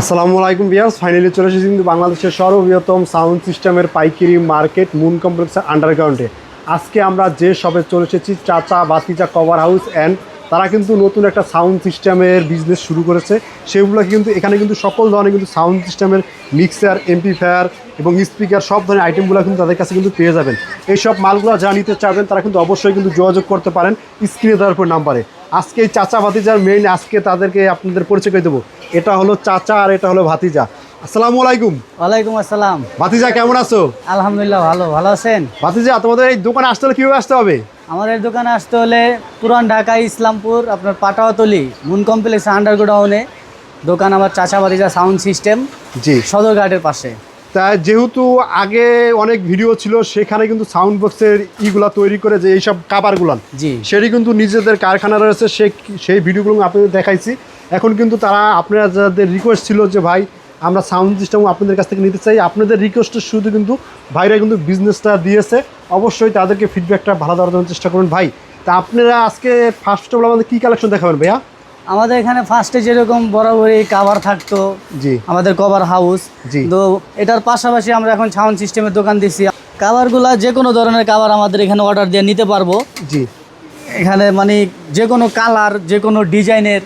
আসসালামু আলাইকুম বিয়ার্স ফাইনালি চলে এসেছি কিন্তু বাংলাদেশের সর্ববৃহত্তম সাউন্ড সিস্টেমের পাইকারি মার্কেট মুন কমপ্লেক্সের আন্ডারগ্রাউন্ডে আজকে আমরা যে শপে চলে এসেছি, চাচা, বাতিচা কভার হাউস অ্যান্ড তারা কিন্তু নতুন একটা সাউন্ড সিস্টেমের বিজনেস শুরু করেছে। সেগুলো কিন্তু এখানে কিন্তু সকল ধরনের কিন্তু সাউন্ড সিস্টেমের মিক্সার এমপিফায়ার এবং স্পিকার সব ধরনের আইটেমগুলো কিন্তু তাদের কাছে কিন্তু পেয়ে যাবেন। এইসব মালগুলো যারা নিতে চাবেন তারা কিন্তু অবশ্যই কিন্তু যোগাযোগ করতে পারেন স্ক্রিনে দেওয়ার উপর নাম্বারে আজকে এই চাচা ভাতিজার মেইন আজকে তাদেরকে আপনাদের পরিচয় করে দেবো। এটা হলো চাচা আর এটা হলো ভাতিজা। আসসালামু আলাইকুম। ওয়ালাইকুম আসসালাম। ভাতিজা কেমন আছো? আলহামদুলিল্লাহ ভালো। ভালো আছেন? ভাতিজা তোমাদের এই দোকানে আসতে হলে কীভাবে আসতে হবে? আমাদের দোকানে আসতে হলে পুরান ঢাকা ইসলামপুর আপনার পাটাওয়াতলি মুন কমপ্লেক্স আন্ডারগ্রাউন্ডে দোকান আমার চাচাবাড়িজা সাউন্ড সিস্টেম জি। সদরঘাটের পাশে। তা যেহেতু আগে অনেক ভিডিও ছিল সেখানে কিন্তু সাউন্ড বক্সের ইগুলা তৈরি করে যে এইসব কাবারগুলান জি। সেটি কিন্তু নিজেদের কারখানা রয়েছে সে সেই ভিডিওগুলো আমি আপনাদের দেখাইছি। এখন কিন্তু তারা আপনারা যাদের রিকোয়েস্ট ছিল যে ভাই আমরা সাউন্ড সিস্টেম আপনাদের কাছ থেকে নিতে চাই। আপনাদের রিকোয়েস্টের শুধু কিন্তু ভাইরা কিন্তু বিজনেসটা দিয়েছে। অবশ্যই তাদেরকে ফিডব্যাকটা ভালো দেওয়ার জন্য চেষ্টা করুন ভাই। তা আপনারা আজকে ফার্স্ট অফ অল আমাদের কী কালেকশন দেখাবেন ভাইয়া? আমাদের এখানে ফার্স্টে যেরকম বরাবরই কাভার থাকতো জি। আমাদের কভার হাউস জি। তো এটার পাশাপাশি আমরা এখন সাউন্ড সিস্টেমের দোকান দিছি। কাভারগুলা যে কোনো ধরনের কাভার আমাদের এখানে অর্ডার দিয়ে নিতে পারব। জি। এখানে মানে যে কোনো কালার যে কোনো ডিজাইনের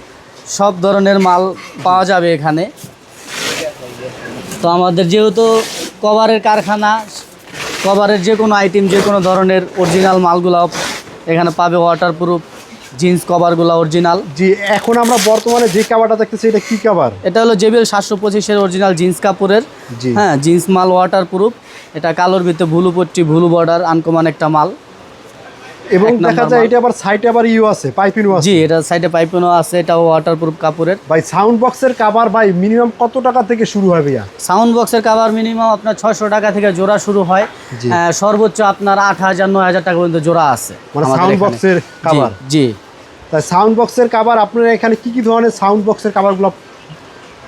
সব ধরনের মাল পাওয়া যাবে এখানে। তো আমাদের যেহেতু কভারের কারখানা কভারের যে কোনো আইটেম যে কোনো ধরনের অরিজিনাল মালগুলো এখানে পাবে ওয়াটারপ্রুফ জিন্স কভারগুলো অরিজিনাল জি এখন আমরা বর্তমানে যে কাভারটা দেখতেছি এটা কি কাভার এটা হলো জেবিএল সাতশো পঁচিশের অরিজিনাল জিন্স কাপড়ের। হ্যাঁ জিন্স মাল ওয়াটারপ্রুফ এটা কালোর ভিতরে ভুলু পট্টি ভুলু বর্ডার আনকমান একটা মাল। এবং দেখা যায় এটা আবার সাইডে আবার ইউ আছে পাইপিনও আছে। জি এটা সাইডে পাইপেনও আছে এটাও ওয়াটারপ্রুফ কাপড়ের। ভাই সাউন্ড বক্সের কাবার ভাই মিনিমাম কত টাকা থেকে শুরু হয় ভাইয়া? সাউন্ড বক্সের কাভার মিনিমাম আপনার ছয়শো টাকা থেকে জোড়া শুরু হয়। সর্বোচ্চ আপনার আট হাজার নয় হাজার টাকা পর্যন্ত জোড়া আছে মানে আমাদের সাউন্ড বক্সের কাবার জি, তাই সাউন্ড বক্সের কাবার আপনারা এখানে কি কি ধরনের সাউন্ড বক্সের কাবারগুলো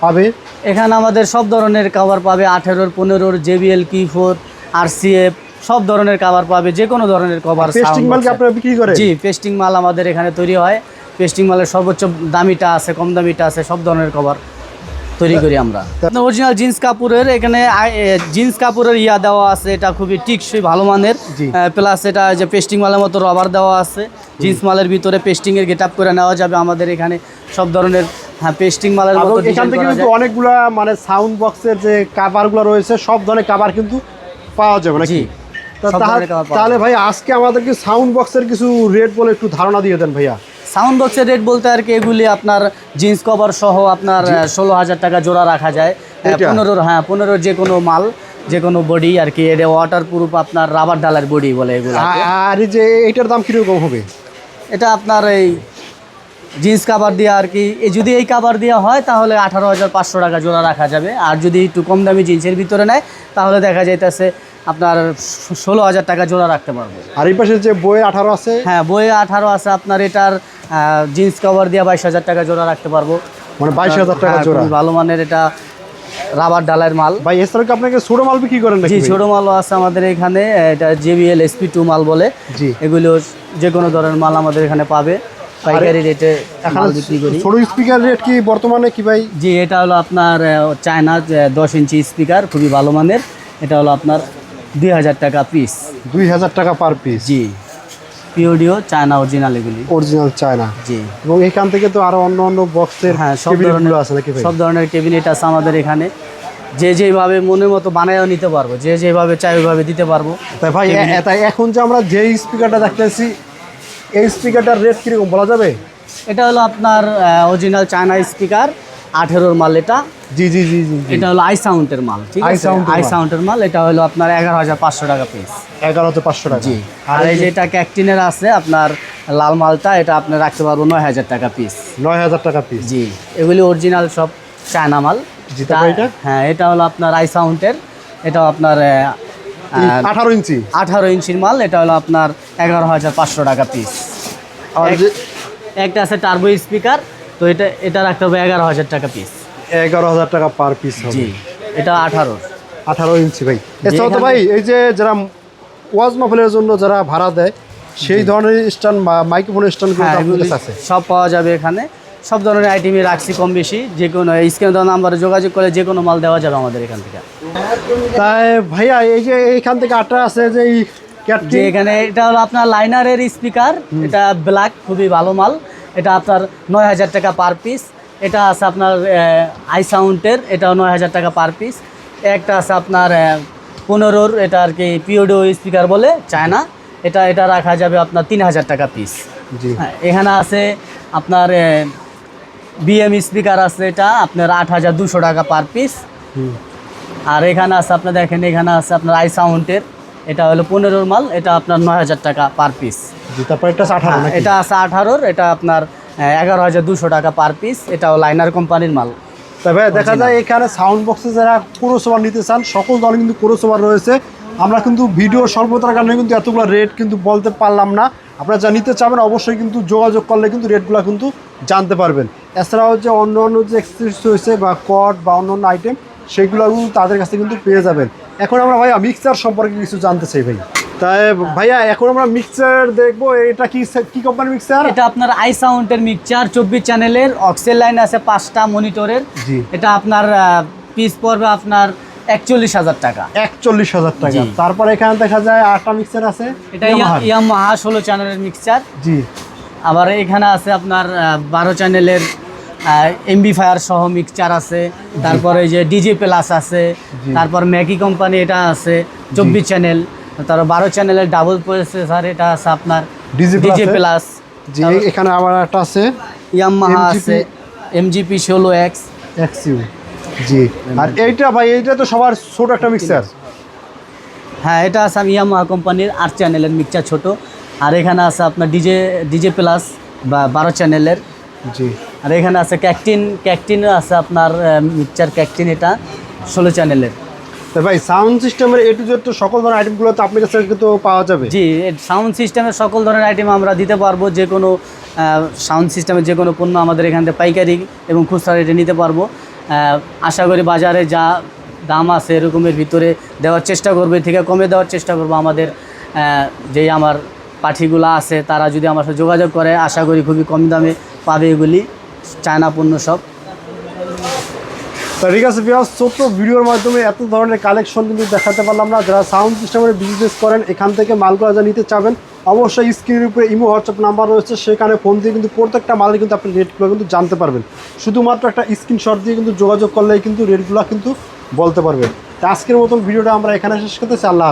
পাবে? এখানে আমাদের সব ধরনের কাভার পাবে আঠেরোর পনেরোর জেবিএল কি ফোর আর সিএফ সব ধরনের কাভার পাবে যে কোনো ধরনের কভার পেস্টিং মাল কি আপনারা বিক্রি করেন? জি পেস্টিং মাল আমাদের এখানে তৈরি হয়। পেস্টিং মালের সর্বোচ্চ দামিটা আছে কম দামিটা আছে সব ধরনের কভার তৈরি করি আমরা। অরিজিনাল জিন্স কাপড়ের এখানে জিন্স কাপড়ের ইয়া দেওয়া আছে এটা খুবই টিকসই ভালো মানের। প্লাস এটা যে পেস্টিং মালের মতো রবার দেওয়া আছে জিন্স মালের ভিতরে পেস্টিংয়ের গেট আপ করে নেওয়া যাবে আমাদের এখানে। সব ধরনের হ্যাঁ পেস্টিং মালের মতো এখান থেকে কিন্তু। অনেকগুলা মানে সাউন্ড বক্সের যে কাভারগুলো রয়েছে সব ধরনের কাভার কিন্তু পাওয়া যাবে নাকি? তাহলে- ভাই আজকে আমাদেরকে সাউন্ড বক্সের কিছু রেট বলে একটু ধারণা দিয়ে দেন ভাইয়া। সাউন্ড বক্সের রেট বলতে আর কি এগুলি আপনার জিন্স কভার সহ আপনার ষোলো হাজার টাকা জোড়া রাখা যায়। পনেরোর হ্যাঁ পনেরোর যে কোনো মাল যে কোনো বডি আর কি এটা ওয়াটার প্রুফ আপনার রাবার ডালার বডি বলে এগুলো আর এই যে এইটার দাম কীরকম হবে? এটা আপনার এই জিন্স কাভার দিয়ে আর কি যদি এই কাভার দেওয়া হয় তাহলে আঠারো হাজার পাঁচশো টাকা জোড়া রাখা যাবে। আর যদি একটু কম দামি জিন্সের ভিতরে নেয় তাহলে দেখা যাইতেছে আপনার ষোলো হাজার টাকা জোড়া রাখতে পারব। আর এই পাশে যে বই আঠারো আছে? হ্যাঁ বইয়ে আঠারো আছে আপনার এটার জিন্স কভার দিয়ে বাইশ হাজার টাকা জোড়া রাখতে পারব। মানে বাইশ হাজার টাকা হ্যাঁ, জোড়া। ভালো মানের এটা রাবার ডালার মাল। ভাই এছাড়া কি আপনাকে ছোট মাল বিক্রি করেন জি? ছোট মালও আছে আমাদের এখানে এটা জেবিএল এসপি টু মাল বলে। জি। এগুলো যে কোনো ধরনের মাল আমাদের এখানে পাবে। পাইকারি রেটে মাল বিক্রি করি। ছোট স্পিকার রেট কি বর্তমানে কি ভাই? জি এটা হলো আপনার চায়না দশ ইঞ্চি স্পিকার খুবই ভালো মানের। এটা হলো আপনার দুই হাজার টাকা পিস দুই হাজার টাকা পার পিস জি। পিওডিও চায়না অরিজিনাল এগুলি। অরিজিনাল চায়না জি। এবং এখান থেকে তো আরও অন্য অন্য বক্সের হ্যাঁ সব ধরনের আছে নাকি সব ধরনের ক্যাবিনেট আছে আমাদের এখানে। যে যেভাবে মনের মতো বানায়ও নিতে পারব যে যেভাবে চাই ওইভাবে দিতে পারব। তাই ভাই তাই এখন যে আমরা যে স্পিকারটা দেখতেছি এই স্পিকারটার রেট কীরকম বলা যাবে? এটা হলো আপনার অরিজিনাল চায়না স্পিকার আঠেরোর মাল এটা। জি জি জি জি এটা হলো আই সাউন্ডের মাল ঠিক আছে? আই সাউন্ডের মাল। এটা হলো আপনার এগারো হাজার পাঁচশো টাকা পিস এগারো হাজার পাঁচশো টাকা। জি। আর এই যেটা ক্যাকটিনের আছে আপনার লাল মালটা এটা আপনি রাখতে পারব নয় হাজার টাকা পিস নয় হাজার টাকা পিস জি। এগুলি অরিজিনাল সব চায়না মাল। হ্যাঁ এটা হলো আপনার আই সাউন্ডের এটা আপনার আঠারো ইঞ্চি। আঠারো ইঞ্চির মাল এটা হলো আপনার এগারো হাজার পাঁচশো টাকা পিস আর একটা আছে টার্বো স্পিকার তো এটা এটা রাখতে হবে এগারো হাজার টাকা পিস এগারো হাজার টাকা পার পিস হবে। জি এটা আঠারো। আঠারো ইঞ্চি ভাই। এছাড়াও তো ভাই এই যে যারা ওয়াজ মাহফিলের জন্য যারা ভাড়া দেয় সেই ধরনের স্ট্যান্ড মাইক্রোফোন স্ট্যান্ডগুলো হ্যাঁ আছে। সব পাওয়া যাবে এখানে। সব ধরনের আইটেমই রাখছি কম বেশি। যে কোনো স্ক্রিন দেওয়া নাম্বারে যোগাযোগ করে যে কোনো মাল দেওয়া যাবে আমাদের এখান থেকে। তাই ভাইয়া এই যে এইখান থেকে আটটা আছে যে এই যে এখানে এটা হলো আপনার লাইনারের স্পিকার এটা ব্ল্যাক খুবই ভালো মাল। এটা আপনার নয় হাজার টাকা পার পিস। এটা আছে আপনার আই সাউন্ডের এটাও নয় হাজার টাকা পার পিস। একটা আছে আপনার পনেরোর এটা আর কি পিওডিও স্পিকার বলে চায়না। এটা এটা রাখা যাবে আপনার তিন হাজার টাকা পিস হ্যাঁ এখানে আছে আপনার বিএম স্পিকার আছে এটা আপনার আট হাজার দুশো টাকা পার পিস হুম। আর এখানে আছে আপনার দেখেন এখানে আছে আপনার আই সাউন্ডের এটা হলো পনেরোর মাল এটা আপনার নয় হাজার টাকা পার পিস তারপর এটা আঠারো এটা আছে আঠারোর এটা আপনার এগারো হাজার দুশো টাকা পার পিস এটাও লাইনার কোম্পানির মাল। তবে দেখা যায় এখানে সাউন্ড বক্সে যারা ক্রোসোভার নিতে চান সকল ধরনের কিন্তু ক্রোসোভার রয়েছে। আমরা কিন্তু ভিডিও স্বল্পতার কারণে কিন্তু এতগুলো রেট কিন্তু বলতে পারলাম না। আপনারা যা নিতে চাবেন অবশ্যই কিন্তু যোগাযোগ করলে কিন্তু রেটগুলো কিন্তু জানতে পারবেন। এছাড়াও যে অন্য অন্য যে এক্সেসরিজ রয়েছে বা কট বা অন্য অন্য আইটেম সেগুলো কিন্তু তাদের কাছে কিন্তু পেয়ে যাবেন। এখন আমরা ভাইয়া মিক্সার সম্পর্কে কিছু জানতে চাই ভাই। তাই ভাইয়া এখন আমরা মিক্সার দেখব এটা কি কি কোম্পানির মিক্সার এটা আপনার আই সাউন্ডের মিক্সচার চব্বিশ চ্যানেলের অক্সেল লাইন আছে পাঁচটা মনিটরের জি। এটা আপনার পিস পড়বে আপনার একচল্লিশ হাজার টাকা। একচল্লিশ হাজার টাকা। তারপর এখানে দেখা যায় আটটা মিক্সার আছে এটা। ইয়ামাহা ষোলো চ্যানেলের মিক্সচার জি। আবার এখানে আছে আপনার বারো চ্যানেলের এমবি ফায়ার সহ মিক্সচার আছে তারপরে যে ডিজে প্লাস আছে তারপর ম্যাকি কোম্পানি এটা আছে চব্বিশ চ্যানেল তারপর বারো চ্যানেলের ডাবল প্রসেসর এটা আছে আপনার ডিজে প্লাস জি এখানে আবার একটা আছে ইয়ামাহা আছে এমজিপি ষোলো এক্স এক্সইউ জি। আর এইটা ভাই এইটা তো সবার ছোট একটা মিক্সার হ্যাঁ এটা আছে আমি ইয়ামাহা কোম্পানির আট চ্যানেলের মিক্সচার ছোট। আর এখানে আছে আপনার ডিজে ডিজে প্লাস বা বারো চ্যানেলের জি। আর এখানে আছে ক্যাকটিন ক্যাকটিন আছে আপনার মিক্সচার ক্যাকটিন এটা ষোলো চ্যানেলের তো ভাই সাউন্ড সিস্টেমের এ টু জেড তো সকল ধরনের আইটেমগুলো তো আপনার কাছে কিন্তু পাওয়া যাবে। জি সাউন্ড সিস্টেমের সকল ধরনের আইটেম আমরা দিতে পারব যে কোনো সাউন্ড সিস্টেমের যে কোনো পণ্য আমাদের এখান থেকে পাইকারি এবং খুচরা রেটে নিতে পারব। আশা করি বাজারে যা দাম আছে এরকমের ভিতরে দেওয়ার চেষ্টা করবে থেকে কমে দেওয়ার চেষ্টা করব। আমাদের যেই আমার পাঠিগুলো আছে তারা যদি আমার সাথে যোগাযোগ করে আশা করি খুবই কম দামে পাবে এগুলি। চায়না পণ্য সব। ঠিক আছে বিয়াস ছোট্ট ভিডিওর মাধ্যমে এত ধরনের কালেকশন কিন্তু দেখাতে পারলাম না। যারা সাউন্ড সিস্টেমের বিজনেস করেন, এখান থেকে মালগুলো যা নিতে চাবেন, অবশ্যই স্ক্রিনের উপরে ইমো হোয়াটসঅ্যাপ নাম্বার রয়েছে, সেখানে ফোন দিয়ে কিন্তু প্রত্যেকটা মালের কিন্তু আপনি রেটগুলো কিন্তু জানতে পারবেন। শুধুমাত্র একটা স্ক্রিনশট দিয়ে কিন্তু যোগাযোগ করলেই কিন্তু রেটগুলো কিন্তু বলতে পারবেন আজকের মতন ভিডিওটা আমরা এখানে শেষ করতেছি, আল্লাহ